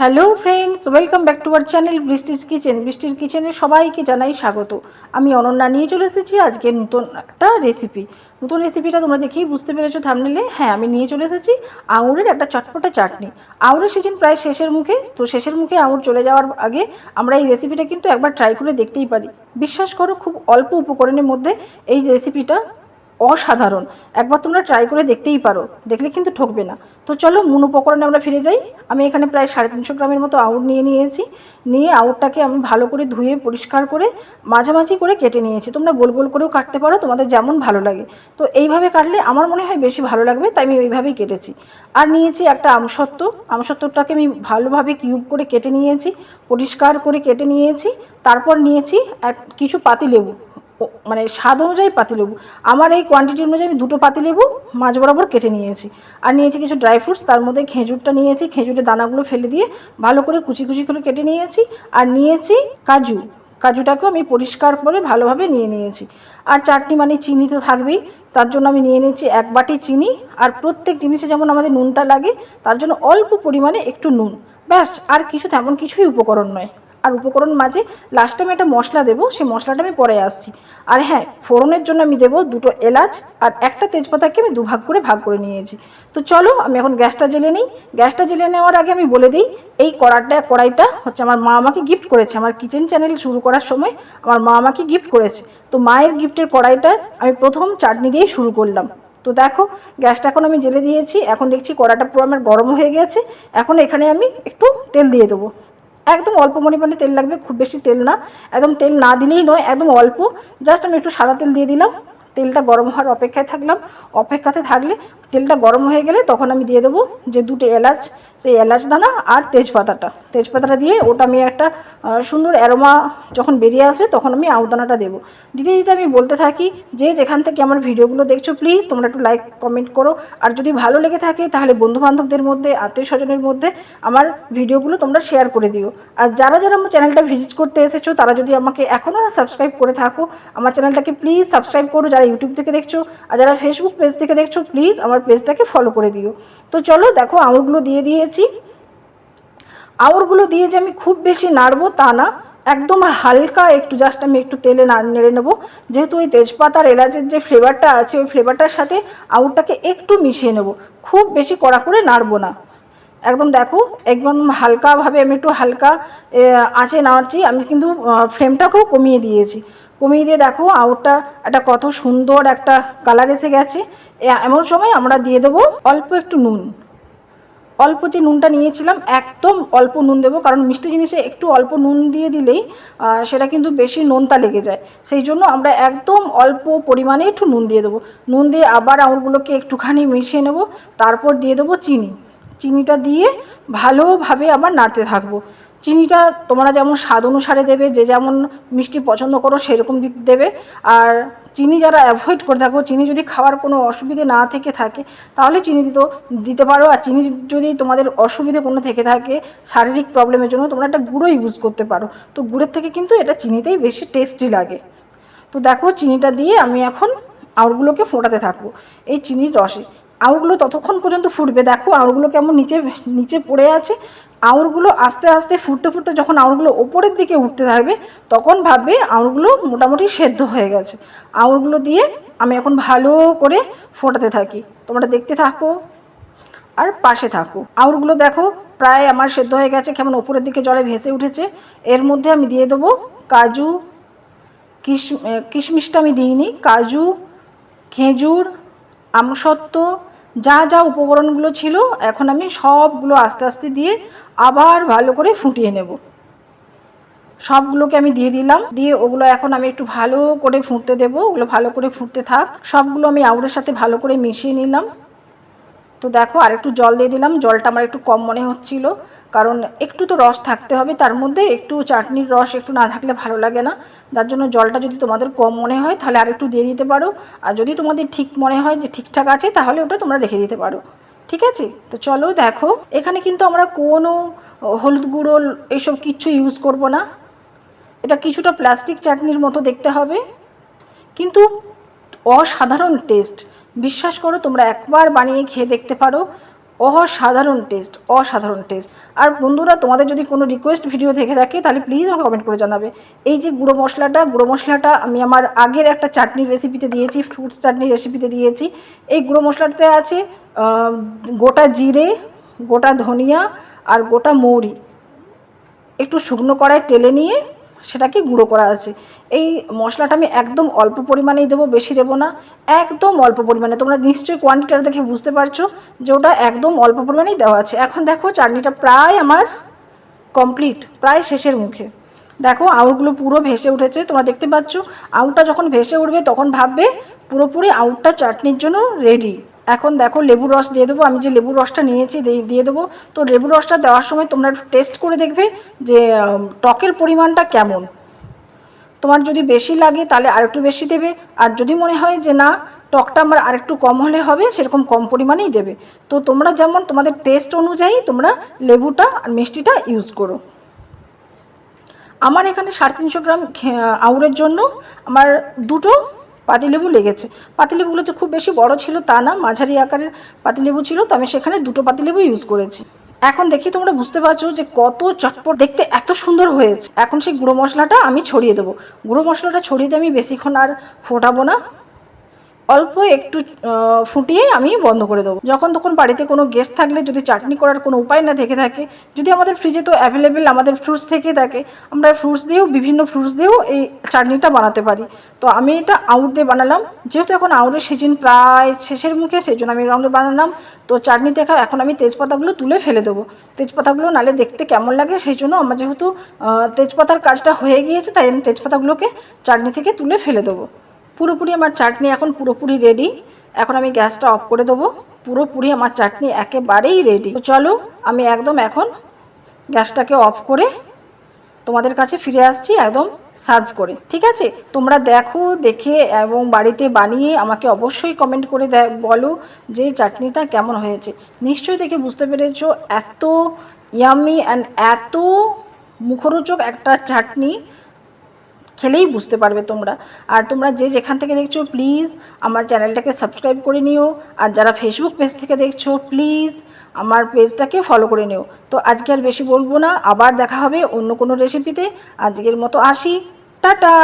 Hello friends welcome back to our channel বৃষ্টির kitchen বৃষ্টির কিচেনে সবাইকে জানাই স্বাগত। আমি অনন্যা নিয়ে চলে এসেছি আজকে নতুন একটা রেসিপি নতুন রেসিপিটা তোমরা দেখেই বুঝতে পেরেছ থামনেলে হ্যাঁ আমি নিয়ে চলে এসেছি আঙুরের একটা চটপটা চাটনি। আঙুরের সিজন প্রায় শেষের মুখে, তো শেষের মুখে আঙুর চলে যাওয়ার আগে আমরা এই রেসিপিটা কিন্তু একবার ট্রাই করে দেখতেই পারি। বিশ্বাস করো, খুব অল্প উপকরণের মধ্যে এই রেসিপিটা অসাধারণ। একবার তোমরা ট্রাই করে দেখতেই পারো। দেখলে কিন্তু ঠকবে না। তো চলো, মূল উপকরণে আমরা ফিরে যাই। আমি এখানে প্রায় সাড়ে তিনশো গ্রামের মতো আউট নিয়ে নিয়েছি। নিয়ে আউটটাকে আমি ভালো করে ধুয়ে, পরিষ্কার করে, মাঝামাঝি করে কেটে নিয়েছি। তোমরা গোল গোল করেও কাটতে পারো, তোমাদের যেমন ভালো লাগে। তো এইভাবে কাটলে আমার মনে হয় বেশি ভালো লাগবে, তাই আমি ওইভাবেই কেটেছি। আর নিয়েছি একটা আমসত্ত্ব। আমসত্ত্বটাকে আমি ভালোভাবে কিউব করে কেটে নিয়েছি, পরিষ্কার করে কেটে নিয়েছি। তারপর নিয়েছি এক, কিছু পাতিলেবু। ও- মানে স্বাদ অনুযায়ী পাতিলেবু আমার এই কোয়ান্টিটি অনুযায়ী আমি দুটো পাতিলেবু মাঝ বরাবর কেটে নিয়েছি। আর নিয়েছি কিছু ড্রাই ফ্রুটস তার মধ্যে খেজুরটা নিয়েছি, খেজুরের দানাগুলো ফেলে দিয়ে ভালো করে কুচি কুচি করে কেটে নিয়েছি। আর নিয়েছি কাজু। কাজুটাকেও আমি পরিষ্কার করে ভালোভাবে নিয়ে নিয়েছি। আর চাটনি মানে চিনি তো থাকবেই, তার জন্য আমি নিয়ে নিয়েছি এক বাটি চিনি। আর প্রত্যেক জিনিসে যেমন আমাদের নুনটা লাগে, তার জন্য অল্প পরিমাণে একটু নুন। ব্যাস, আর কিছু তেমন কিছুই উপকরণ নয়। আর উপকরণ মাঝে লাস্টে আমি একটা মশলা দেবো, সেই মশলাটা আমি পরে আসছি। আর হ্যাঁ ফোড়নের জন্য আমি দেবো দুটো এলাচ আর একটা তেজপাতাকে আমি দুভাগ করে ভাগ করে নিয়েছি। তো চলো, আমি এখন গ্যাসটা জেলে নিই। গ্যাসটা জেলে নেওয়ার আগে আমি বলে দিই, এই কড়াটা, কড়াইটা হচ্ছে আমার মা আমাকে গিফট করেছে। আমার কিচেন চ্যানেল শুরু করার সময় আমার মা আমাকে গিফট করেছে। তো মায়ের গিফটের কড়াইটা আমি প্রথম চাটনি দিয়েই শুরু করলাম। তো দেখো, গ্যাসটা এখন আমি জেলে দিয়েছি। এখন দেখছি কড়াটা পুরো আমার গরম হয়ে গেছে। এখন এখানে আমি একটু তেল দিয়ে দেবো। একদম অল্প পরিমাণে তেল লাগবে, খুব বেশি তেল না। একদম তেল না দিলেই নয়, একদম অল্প। জাস্ট আমি একটু সাদা তেল দিয়ে দিলাম। তেলটা গরম হওয়ার অপেক্ষায় থাকলাম। অপেক্ষাতে থাকলে তেলটা গরম হয়ে গেলে তখন আমি দিয়ে দেবো যে দুটো এলাচ, সেই এলাচ দানা আর তেজপাতাটা। তেজপাতাটা দিয়ে ওটা আমি একটা সুন্দর অ্যারোমা যখন বেরিয়ে আসবে তখন আমি আউদানাটা দেবো। দিতে দিতে আমি বলতে থাকি যে যেখান থেকে আমার ভিডিওগুলো দেখছ প্লিজ তোমরা একটু লাইক কমেন্ট করো। আর যদি ভালো লেগে থাকে তাহলে বন্ধুবান্ধবদের মধ্যে আত্মীয় স্বজনের মধ্যে আমার ভিডিওগুলো তোমরা শেয়ার করে দিও। আর যারা যারা আমার চ্যানেলটা ভিজিট করতে এসেছ, তারা যদি আমাকে এখনও সাবস্ক্রাইব করে থাকো, আমার চ্যানেলটাকে প্লিজ সাবস্ক্রাইব করো। যারা ইউটিউব থেকে দেখছ, আর যারা ফেসবুক পেজ থেকে দেখছ প্লিজ আমার পেজটাকে ফলো করে দিও। তো চলো দেখো, আঙুরগুলো দিয়ে দিয়েছি। আঙুরগুলো দিয়ে যে আমি খুব বেশি নাড়বো তা না, একদম হালকা একটু জাস্ট আমি একটু তেলে নেড়ে নেব। যেহেতু ওই তেজপাতার এলাচের যে ফ্লেভারটা আছে, ওই ফ্লেভারটার সাথে আঙুরটাকে একটু মিশিয়ে নেব। খুব বেশি কড়া করে নাড়বো না। একদম দেখো, একদম হালকাভাবে আমি একটু হালকা আঁচে নাড়ছি। আমি কিন্তু ফ্লেমটাকেও কমিয়ে দিয়েছি। কমিয়ে দিয়ে দেখো, আউটটা একটা কত সুন্দর একটা কালার এসে গেছে। এমন সময় আমরা দিয়ে দেবো অল্প একটু নুন। অল্প যে নুনটা নিয়েছিলাম, একদম অল্প নুন দেবো, কারণ মিষ্টি জিনিসে একটু অল্প নুন দিয়ে দিলেই সেটা কিন্তু বেশি নোনতা লেগে যায়। সেই জন্য আমরা একদম অল্প পরিমাণে একটু নুন দিয়ে দেবো। নুন দিয়ে আবার আঙুরগুলোকে একটুখানি মিশিয়ে নেব, তারপর দিয়ে দেবো চিনি। চিনিটা দিয়ে ভালোভাবে আবার নাড়তে থাকব। চিনিটা তোমরা যেমন স্বাদ অনুসারে দেবে, যে যেমন মিষ্টি পছন্দ করো সেরকম দেবে। আর চিনি যারা অ্যাভয়েড করে থাকো, চিনি যদি খাওয়ার কোনো অসুবিধে না থেকে থাকে, তাহলে চিনি দিতে দিতে পারো। আর চিনি যদি তোমাদের অসুবিধে কোনো থেকে থাকে, শারীরিক প্রবলেমের জন্য তোমরা একটা গুঁড়ো ইউজ করতে পারো। তো গুড়ের থেকে কিন্তু এটা চিনিতেই বেশি টেস্টি লাগে। তো দেখো, চিনিটা দিয়ে আমি এখন আউরগুলোকে ফোটাতে থাকব। এই চিনির রসে। আউরগুলো ততক্ষণ পর্যন্ত ফুটবে। দেখো, আউরগুলো কেমন নিচে নিচে পড়ে আছে। আউরগুলো আস্তে আস্তে ফুটতে ফুটতে যখন আঙুরগুলো ওপরের দিকে উঠতে থাকবে, তখন ভাববে আঙুরগুলো মোটামুটি সেদ্ধ হয়ে গেছে। আঙুরগুলো দিয়ে আমি এখন ভালো করে ফোটাতে থাকি। তোমরা দেখতে থাকো আর পাশে থাকো। আঙুরগুলো দেখো প্রায় আমার সেদ্ধ হয়ে গেছে, কেমন ওপরের দিকে জলে ভেসে উঠেছে। এর মধ্যে আমি দিয়ে দেবো কাজু, কিশ কিশমিশটা আমি দিইনি। কাজু, খেজুর, আমসত্ত্ব যা যা উপকরণগুলো ছিল, এখন আমি সবগুলো আস্তে আস্তে দিয়ে আবার ভালো করে ফুটিয়ে নেব। সবগুলোকে আমি দিয়ে দিলাম, দিয়ে ওগুলো এখন আমি একটু ভালো করে ফুটতে দেব, ওগুলো ভালো করে ফুটতে থাক। সবগুলো আমি আউরের সাথে ভালো করে মিশিয়ে নিলাম। তো দেখো আর একটু জল দিয়ে দিলাম, জলটা আমার একটু কম মনে হচ্ছিল। কারণ একটু তো রস থাকতে হবে, তার মধ্যে একটু চাটনির রস একটু না থাকলে ভালো লাগে না। যার জন্য জলটা যদি তোমাদের কম মনে হয় তাহলে আর একটু দিয়ে দিতে পারো। আর যদি তোমাদের ঠিক মনে হয় যে ঠিকঠাক আছে তাহলে ওটা তোমরা রেখে দিতে পারো। ঠিক আছে? তো চলো দেখো, এখানে কিন্তু আমরা কোনো হলুদ গুঁড়ো এইসব কিচ্ছু ইউজ করব না। এটা কিছুটা প্লাস্টিক চাটনির মতো দেখতে হবে। কিন্তু অসাধারণ টেস্ট বিশ্বাস করো তোমরা একবার বানিয়ে খেয়ে দেখতে পারো। অসাধারণ টেস্ট অসাধারণ টেস্ট। আর বন্ধুরা, তোমাদের যদি কোনো রিকোয়েস্ট ভিডিও দেখে থাকে, তাহলে প্লিজ আমাকে কমেন্ট করে জানাবে। এই যে গুঁড়ো মশলাটা গুঁড়ো মশলাটা আমি আমার আগের একটা চাটনির রেসিপিতে দিয়েছি ফ্রুটস চাটনির রেসিপিতে দিয়েছি। এই গুঁড়ো মশলাটাতে আছে গোটা জিরে, গোটা ধনিয়া আর গোটা মৌরি। একটু শুকনো কড়ায় তেলে নিয়ে সেটাকে গুঁড়ো করা আছে। এই মশলাটা আমি একদম অল্প পরিমাণেই দেবো, বেশি দেবো না। একদম অল্প পরিমাণে। তোমরা নিশ্চয়ই কোয়ান্টিটিটা দেখে বুঝতে পারছ যে ওটা একদম অল্প পরিমাণেই দেওয়া আছে। এখন দেখো চাটনিটা প্রায় আমার কমপ্লিট প্রায় শেষের মুখে। দেখো আউটগুলো পুরো ভেসে উঠেছে। তোমরা দেখতে পাচ্ছ আউটটা যখন ভেসে উঠবে তখন ভাববে পুরোপুরি আউটটা চাটনির জন্য রেডি এখন দেখো লেবুর রস দিয়ে দেবো, আমি যে লেবুর রসটা নিয়েছি দিয়ে- দেবো। তো লেবুর রসটা দেওয়ার সময় তোমরা টেস্ট করে দেখবে যে টকের পরিমাণটা কেমন। তোমার যদি বেশি লাগে তাহলে আরেকটু বেশি দেবে, আর যদি মনে হয় যে না, টকটা আমার আরেকটু কম হলে হবে, সেরকম কম পরিমাণেই দেবে। তো তোমরা যেমন তোমাদের টেস্ট অনুযায়ী তোমরা লেবুটা আর মিষ্টিটা ইউজ করো। আমার এখানে সাড়ে তিনশো গ্রাম আউরের জন্য আমার দুটো পাতিলেবু লেগেছে। পাতিলেবুগুলো যে খুব বেশি বড় ছিল তা না, মাঝারি আকারের পাতিলেবু ছিল, তো আমি সেখানে দুটো পাতিলেবু ইউজ করেছি। এখন দেখি তোমরা বুঝতে পারছ যে কত চটপট দেখতে এত সুন্দর হয়েছে। এখন সেই গুঁড়ো মশলাটা আমি ছড়িয়ে দেবো। গুঁড়ো মশলাটা ছড়িয়ে দিয়ে আমি বেশিক্ষণ আর ফোটাবো না। অল্প একটু ফুটিয়ে আমি বন্ধ করে দেবো। যখন তখন বাড়িতে কোনো গেস্ট থাকলে, যদি চাটনি করার কোনো উপায় না থেকে থাকে, যদি আমাদের ফ্রিজে তো অ্যাভেলেবেল আমাদের ফ্রুটস থেকে থাকে, আমরা ফ্রুটস দিয়েও, বিভিন্ন ফ্রুটস দিয়েও এই চাটনিটা বানাতে পারি। তো আমি এটা আউট দিয়ে বানালাম। যেহেতু এখন আউটের সিজন প্রায় শেষের মুখে সেই জন্য আমি রাউন্ডে বানালাম। তো চাটনি দেখা, এখন আমি তেজপাতাগুলো তুলে ফেলে দেবো। তেজপাতাগুলো নালে দেখতে কেমন লাগে, সেই জন্য আমার যেহেতু তেজপাতার কাজটা হয়ে গিয়েছে, তাই আমি তেজপাতাগুলোকে চাটনি থেকে তুলে ফেলে দেবো। পুরোপুরি আমার চাটনি এখন পুরোপুরি রেডি এখন আমি গ্যাসটা অফ করে দেবো। পুরোপুরি আমার চাটনি একেবারেই রেডি চলো, আমি একদম এখন গ্যাসটাকে অফ করে তোমাদের কাছে ফিরে আসছি একদম সার্ভ করে। ঠিক আছে? তোমরা দেখো, দেখে এবং বাড়িতে বানিয়ে আমাকে অবশ্যই কমেন্ট করে দে- বলো যে চাটনিটা কেমন হয়েছে। নিশ্চয়ই দেখে বুঝতে পেরেছ, এত ইয়ামি অ্যান্ড এত মুখরোচক একটা চাটনি। খেলেই বুঝতে পারবে তোমরা। আর তোমরা যে যেখান থেকে দেখছ প্লিজ আমার চ্যানেলটাকে সাবস্ক্রাইব করে নিও। আর যারা ফেসবুক পেজ থেকে দেখছ প্লিজ আমার পেজটাকে ফলো করে নিও। তো আজকে আর বেশি বলব না, আবার দেখা হবে অন্য কোনো রেসিপিতে আজকের মতো আসি। টাটা!